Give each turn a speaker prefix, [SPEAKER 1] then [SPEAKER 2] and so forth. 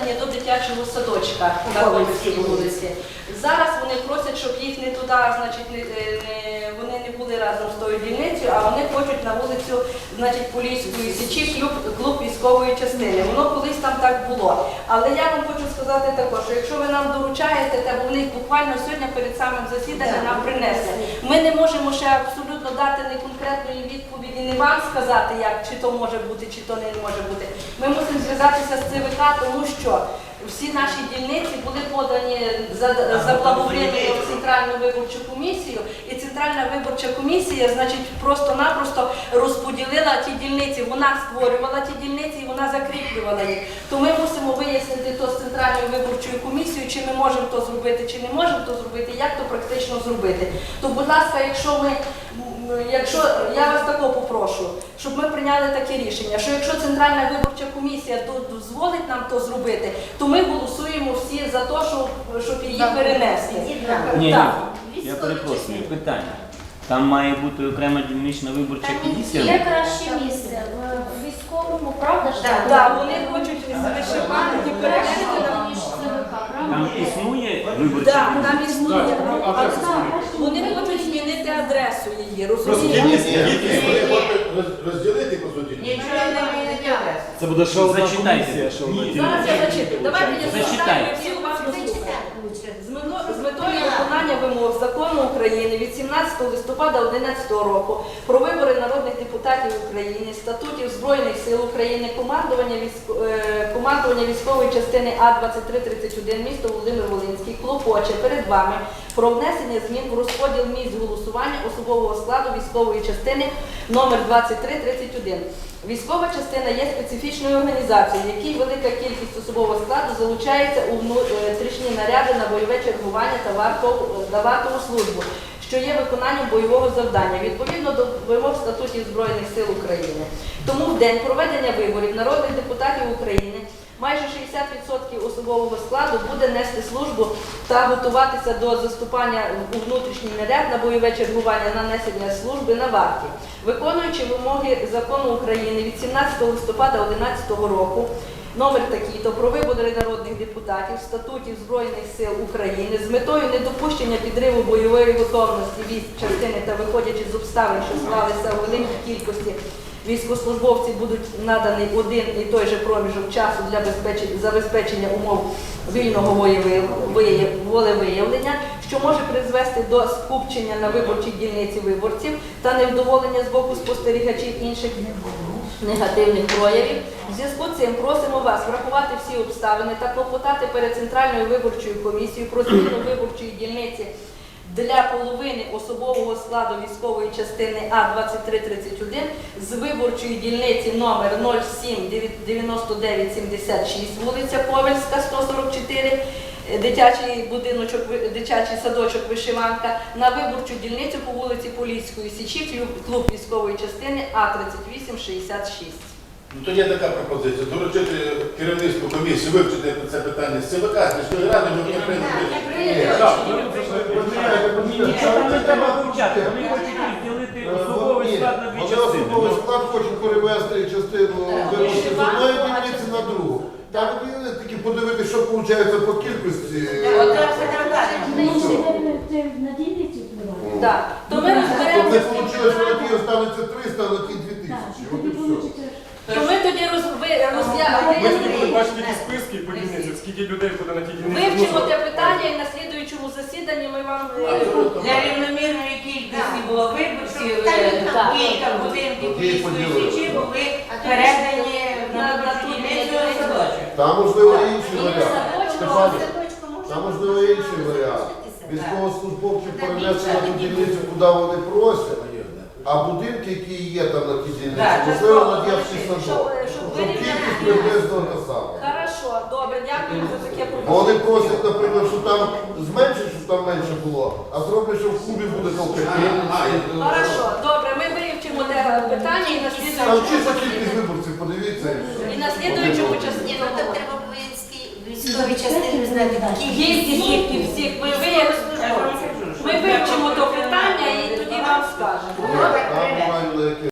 [SPEAKER 1] приєднані до дитячого садочка на Ковальській вулиці. Зараз вони просять, щоб їх не туди, значить, не, е, не- вони не були разом з тою дільницею, а вони хочуть на вулицю, значить, Поліської січі клуб, клуб військової частини. Воно колись там так було. Але я вам хочу сказати також, що якщо ви нам доручаєте, то вони буквально сьогодні перед самим засіданням нам принесли. Ми не можемо ще абсолютно дати не конкретної відповіді, не вам сказати, як чи то може бути, чи то не може бути. Ми мусимо зв'язатися з ЦВК, тому що всі наші дільниці були подані за, заблаговременно в Центральну виборчу комісію, і Центральна виборча комісія, значить, просто-напросто розподілила ті дільниці. Вона створювала ті дільниці і вона закріплювала їх. То ми мусимо вияснити то з Центральною виборчою комісією, чи ми можемо то зробити, чи не можемо то зробити, як то практично зробити. То, будь ласка, якщо ми якщо я вас ми прийняли таке рішення, що якщо Центральна виборча комісія дозволить нам то зробити, то ми голосуємо всі за те, щоб, її перенести.
[SPEAKER 2] Ні, ні,
[SPEAKER 1] Так.
[SPEAKER 2] я перепрошую, питання. Там має бути окрема дільнична виборча
[SPEAKER 3] Там
[SPEAKER 2] комісія.
[SPEAKER 3] є краще місце в військовому, правда ж?
[SPEAKER 1] Так, вони хочуть перенести
[SPEAKER 3] ніж ЦВК, правда?
[SPEAKER 2] Там існує виборча
[SPEAKER 1] Так,
[SPEAKER 2] комісія.
[SPEAKER 1] там існує.
[SPEAKER 4] Так,
[SPEAKER 1] Вони хочуть змінити адресу її,
[SPEAKER 4] Просто
[SPEAKER 1] розумієте?
[SPEAKER 4] кількість, кількість роз- розділити по суті.
[SPEAKER 5] Це буде ще одна
[SPEAKER 2] Зачитайте.
[SPEAKER 5] комісія, що
[SPEAKER 2] Ні.
[SPEAKER 5] вона
[SPEAKER 1] Зараз я зачитаю. Давайте я
[SPEAKER 2] Зачитайте.
[SPEAKER 1] зачитаю, всі уважно слухаємо. З мето- З метою виконання вимог закону України від 17 листопада 2011 року про вибори народних депутатів України, статутів Збройних сил України, командування, військ- е, командування військової частини А2331 місто Володимир Волинський клопоче перед вами про внесення змін в розподіл місць голосування особового складу військової частини номер 2331. Військова частина є специфічною організацією, в якій велика кількість особового складу залучається у внутрішні наряди на бойове чергування та вартову, службу, що є виконанням бойового завдання відповідно до вимог статутів Збройних сил України. Тому в день проведення виборів народних депутатів України майже 60% особового складу буде нести службу та готуватися до заступання у внутрішній наряд на бойове чергування на несення служби на варті, виконуючи вимоги закону України від 17 листопада 2011 року. Номер такий. То про вибори народних депутатів, статутів Збройних сил України з метою недопущення підриву бойової готовності військ частини та виходячи з обставин, що склалися в великій кількості військовослужбовці будуть наданий один і той же проміжок часу для безпечення- забезпечення умов вільного волевиявлення, що може призвести до скупчення на виборчій дільниці виборців та невдоволення з боку спостерігачів інших негативних проявів. В зв'язку з цим просимо вас врахувати всі обставини та клопотати перед Центральною виборчою комісією про зміну виборчої дільниці для половини особового складу військової частини А2331 з виборчої дільниці номер 079976 вулиця Ковельська, 144, е, дитячий будиночок, дитячий садочок Вишиванка на виборчу дільницю по вулиці Поліської Січі, клуб військової частини А3866.
[SPEAKER 4] Ну то є така пропозиція. Доручити керівництву комісії вивчити це питання з ЦВК, з міської ради, ми не прийняли.
[SPEAKER 2] Не треба вивчати. Вони хочуть розділити особовий склад на дві частини.
[SPEAKER 6] особовий
[SPEAKER 2] Ну,
[SPEAKER 6] склад хочуть перевести частину з одної дільниці на другу. Там не тільки подивитися, що виходить по кількості.
[SPEAKER 7] На дільниці впливає.
[SPEAKER 1] Так, то ми
[SPEAKER 6] Тобто не
[SPEAKER 1] розберемо.
[SPEAKER 6] вийшло, що на ті останеться 300, а на ті 2000.
[SPEAKER 7] Так, і
[SPEAKER 6] От
[SPEAKER 7] тоді
[SPEAKER 6] і все.
[SPEAKER 7] вийде.
[SPEAKER 1] То ми тоді роз, ви, роз'я-
[SPEAKER 8] Ми тоді будемо бачити ті списки по дільниці, скільки людей буде на тій дільниці.
[SPEAKER 1] Вивчимо те питання і на слідуючому засіданні ми вам е,
[SPEAKER 9] Для рівномірної кількості було виборців, е,
[SPEAKER 6] Тоді
[SPEAKER 9] міської січі були передані на дільницю садочок.
[SPEAKER 6] Там можливо і інший варіант.
[SPEAKER 1] садочок,
[SPEAKER 6] Степане,
[SPEAKER 3] Садочку можна
[SPEAKER 6] Там можливо
[SPEAKER 3] було
[SPEAKER 6] інший варіант.
[SPEAKER 3] залишитися.
[SPEAKER 6] Військовослужбовців
[SPEAKER 3] Так,
[SPEAKER 6] перенести
[SPEAKER 3] більше
[SPEAKER 6] на ту дільницю, куди вони просять, а будинки, які є там на тій дільниці, можливо, на садок.
[SPEAKER 1] Щоб-
[SPEAKER 6] кількість приблизно.
[SPEAKER 1] Хорошо, добре, дякую за таке
[SPEAKER 6] Бо Вони просять, наприклад, що там зменшить, щоб там менше було, а зроблять, що в клубі буде толкати.
[SPEAKER 1] Хорошо, добре, ми вивчимо те питання і на
[SPEAKER 6] Там
[SPEAKER 1] слідуючому
[SPEAKER 6] чисто кількість виборців, подивіться. і все.
[SPEAKER 1] і на слідуючому
[SPEAKER 3] Ні,
[SPEAKER 1] частині.
[SPEAKER 3] ну там треба воїнські військові частини знати.
[SPEAKER 1] Кількість їх всіх ми, ви, ми вивчимо то питання і тоді вам скажемо.
[SPEAKER 6] Там буквально яке